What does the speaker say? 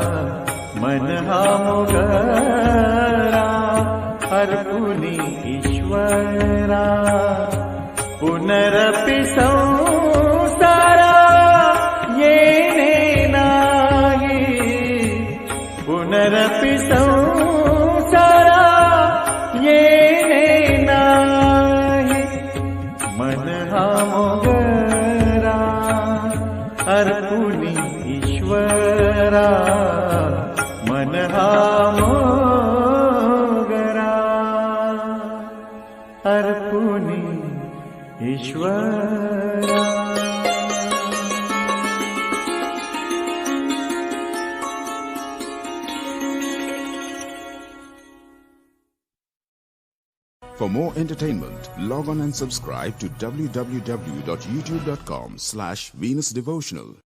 मन हा मोगरा अर्पुनी ईश्वरा। पुनरपि संसारा नाही पुनरपि संसारा हा मोगरा अर्पुनी ईश्वरा मन हा मोगरा अर्पुनी ईश्वरा For more entertainment, log on and subscribe to www.youtube.com slash Venus Devotional.